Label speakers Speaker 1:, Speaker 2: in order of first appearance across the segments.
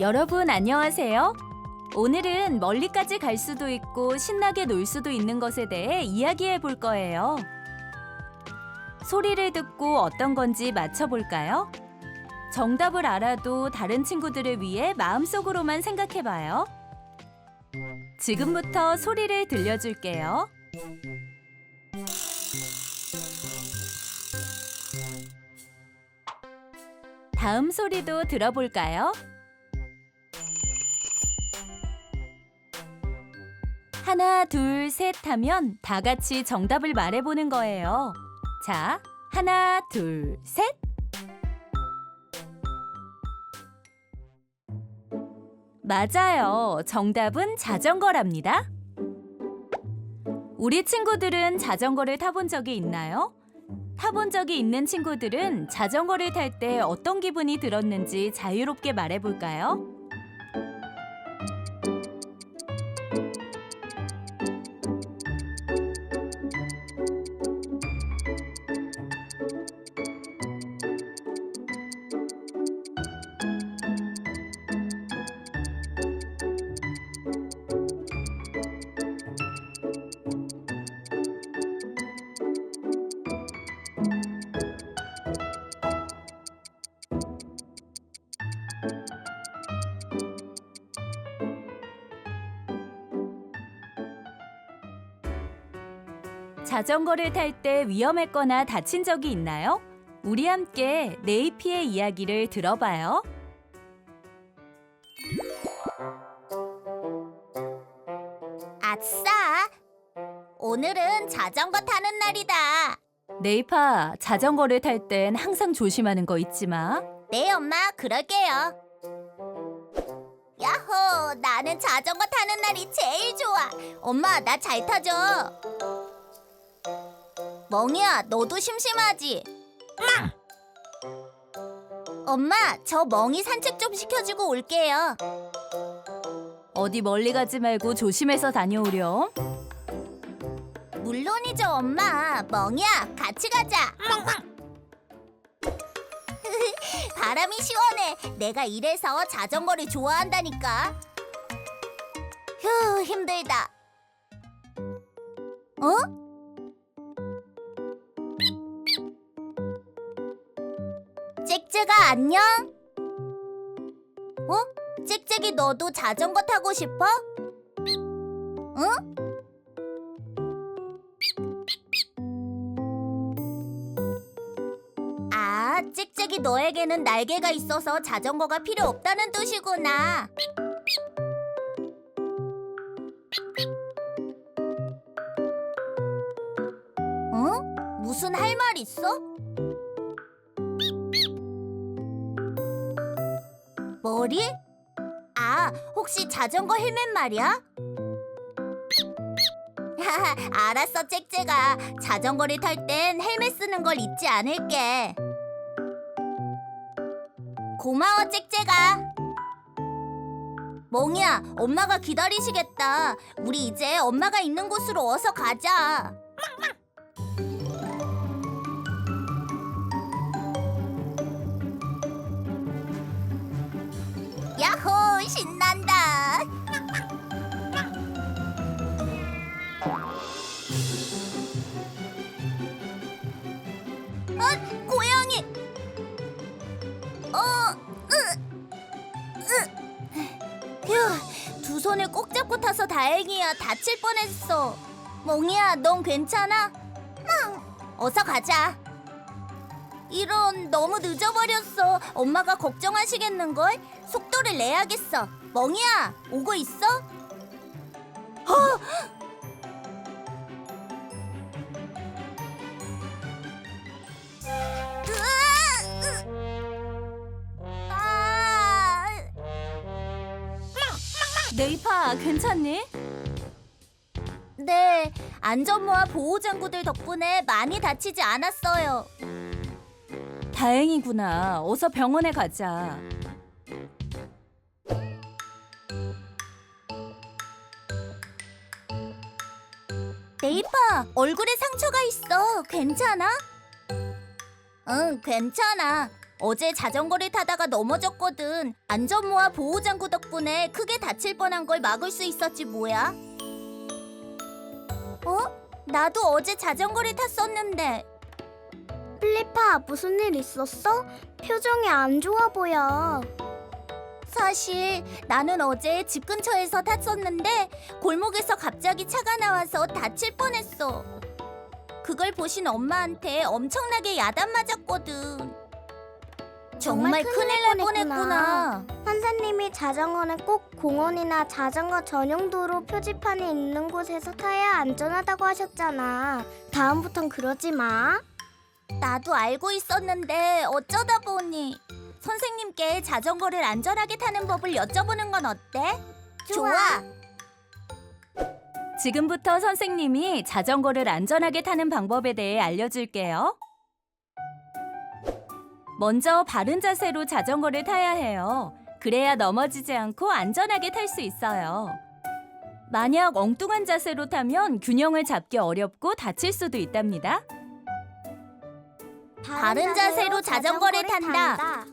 Speaker 1: 여러분 안녕하세요. 오늘은 멀리까지 갈 수도 있고 신나게 놀 수도 있는 것에 대해 이야기해 볼 거예요. 소리를 듣고 어떤 건지 맞춰볼까요? 정답을 알아도 다른 친구들을 위해 마음속으로만 생각해 봐요. 지금부터 소리를 들려줄게요. 다음 소리도 들어볼까요? 하나, 둘, 셋 하면 다 같이 정답을 말해보는 거예요. 자, 하나, 둘, 셋. 맞아요. 정답은 자전거랍니다. 우리 친구들은 자전거를 타본 적이 있나요? 타본 적이 있는 친구들은 자전거를 탈 때 어떤 기분이 들었는지 자유롭게 말해볼까요? 자전거를 탈 때 위험했거나 다친 적이 있나요? 우리 함께 네이피의 이야기를 들어봐요.
Speaker 2: 아싸! 오늘은 자전거 타는 날이다.
Speaker 1: 네이파, 자전거를 탈 땐 항상 조심하는 거 잊지 마.
Speaker 2: 네, 엄마, 그럴게요. 야호! 나는 자전거 타는 날이 제일 좋아. 엄마, 나 잘 타죠? 멍이야, 너도 심심하지? 엄마, 저 멍이 산책 좀 시켜주고 올게요.
Speaker 1: 어디 멀리 가지 말고 조심해서 다녀오렴.
Speaker 2: 물론이죠, 엄마. 멍이야, 같이 가자. 바람이 시원해. 내가 이래서 자전거를 좋아한다니까. 휴, 힘들다. 어? 짹짹아, 안녕? 어? 짹짹이 너도 자전거 타고 싶어? 응? 아, 짹짹이 너에게는 날개가 있어서 자전거가 필요 없다는 뜻이구나. 응? 무슨 할 말 있어? 머리? 아, 혹시 자전거 헬멧 말이야? 알았어, 짹짹아. 자전거를 탈 땐 헬멧 쓰는 걸 잊지 않을게. 고마워, 짹짹아. 멍이야, 엄마가 기다리시겠다. 우리 이제 엄마가 있는 곳으로 어서 가자. 잡고 타서 다행이야. 다칠 뻔했어. 멍이야, 넌 괜찮아? 응. 어서 가자. 이런 너무 늦어버렸어. 엄마가 걱정하시겠는걸? 속도를 내야겠어. 멍이야, 오고 있어? 어!
Speaker 1: 네이파, 괜찮니?
Speaker 2: 네, 안전모와 보호장구들 덕분에 많이 다치지 않았어요.
Speaker 1: 다행이구나. 어서 병원에 가자.
Speaker 2: 네이파, 얼굴에 상처가 있어. 괜찮아? 응, 괜찮아. 어제 자전거를 타다가 넘어졌거든. 안전모와 보호장구 덕분에 크게 다칠 뻔한 걸 막을 수 있었지 뭐야. 어? 나도 어제 자전거를 탔었는데.
Speaker 3: 플리파 무슨 일 있었어? 표정이 안 좋아 보여.
Speaker 2: 사실 나는 어제 집 근처에서 탔었는데 골목에서 갑자기 차가 나와서 다칠 뻔했어. 그걸 보신 엄마한테 엄청나게 야단 맞았거든. 정말 큰일 날 뻔했구나.
Speaker 3: 선생님이 자전거는 꼭 공원이나 자전거 전용 도로 표지판이 있는 곳에서 타야 안전하다고 하셨잖아. 다음부턴 그러지 마.
Speaker 2: 나도 알고 있었는데 어쩌다 보니 선생님께 자전거를 안전하게 타는 법을 여쭤보는 건 어때?
Speaker 3: 좋아.
Speaker 1: 지금부터 선생님이 자전거를 안전하게 타는 방법에 대해 알려줄게요. 먼저 바른 자세로 자전거를 타야 해요. 그래야 넘어지지 않고 안전하게 탈 수 있어요. 만약 엉뚱한 자세로 타면 균형을 잡기 어렵고 다칠 수도 있답니다.
Speaker 2: 바른 자세로 자전거를 탄다.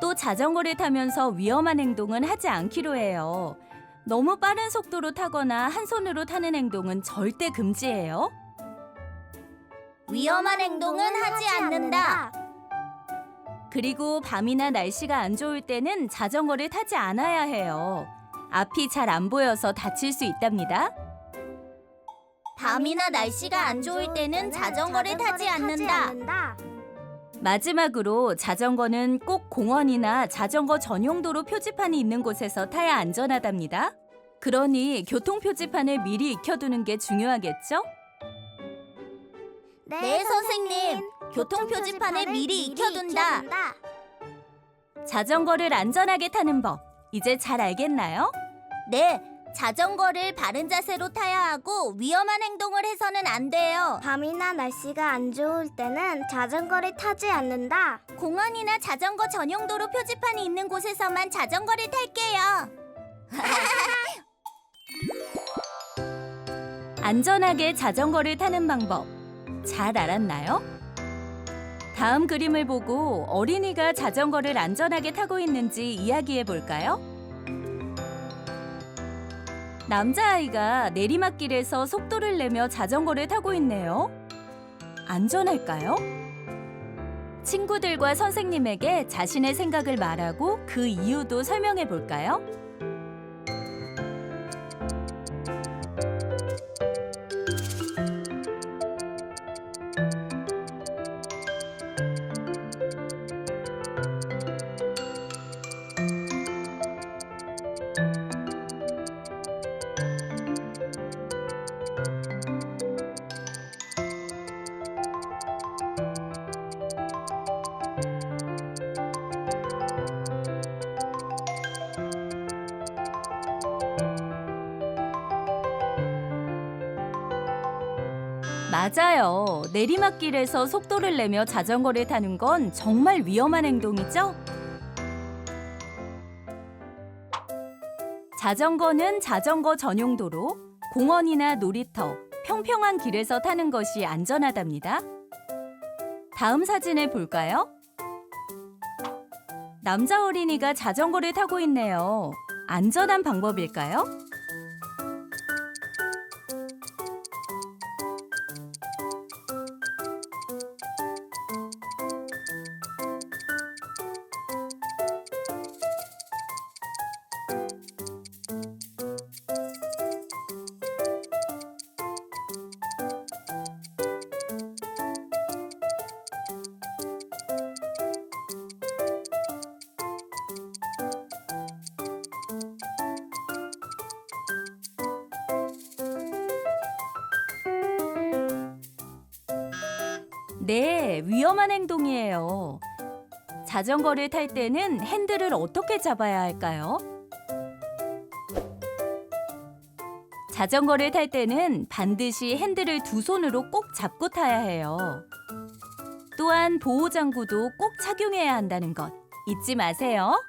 Speaker 1: 또 자전거를 타면서 위험한 행동은 하지 않기로 해요. 너무 빠른 속도로 타거나 한 손으로 타는 행동은 절대 금지예요.
Speaker 2: 위험한 행동은 하지 않는다.
Speaker 1: 그리고 밤이나 날씨가 안 좋을 때는 자전거를 타지 않아야 해요. 앞이 잘 안 보여서 다칠 수 있답니다.
Speaker 2: 밤이나 날씨가 안 좋을 때는 자전거를 타지 않는다.
Speaker 1: 마지막으로 자전거는 꼭 공원이나 자전거 전용도로 표지판이 있는 곳에서 타야 안전하답니다. 그러니 교통 표지판을 미리 익혀두는 게 중요하겠죠?
Speaker 2: 네, 선생님. 교통 표지판을 미리 익혀둔다.
Speaker 1: 자전거를 안전하게 타는 법 이제 잘 알겠나요?
Speaker 2: 네, 자전거를 바른 자세로 타야 하고 위험한 행동을 해서는 안 돼요.
Speaker 3: 밤이나 날씨가 안 좋을 때는 자전거를 타지 않는다.
Speaker 2: 공원이나 자전거 전용 도로 표지판이 있는 곳에서만 자전거를 탈게요.
Speaker 1: 안전하게 자전거를 타는 방법 잘 알았나요? 다음 그림을 보고 어린이가 자전거를 안전하게 타고 있는지 이야기해 볼까요? 남자아이가 내리막길에서 속도를 내며 자전거를 타고 있네요. 안전할까요? 친구들과 선생님에게 자신의 생각을 말하고 그 이유도 설명해 볼까요? 맞아요. 내리막길에서 속도를 내며 자전거를 타는 건 정말 위험한 행동이죠? 자전거는 자전거 전용 도로, 공원이나 놀이터, 평평한 길에서 타는 것이 안전하답니다. 다음 사진을 볼까요? 남자 어린이가 자전거를 타고 있네요. 안전한 방법일까요? 네, 위험한 행동이에요. 자전거를 탈 때는 핸들을 어떻게 잡아야 할까요? 자전거를 탈 때는 반드시 핸들을 두 손으로 꼭 잡고 타야 해요. 또한 보호장구도 꼭 착용해야 한다는 것 잊지 마세요.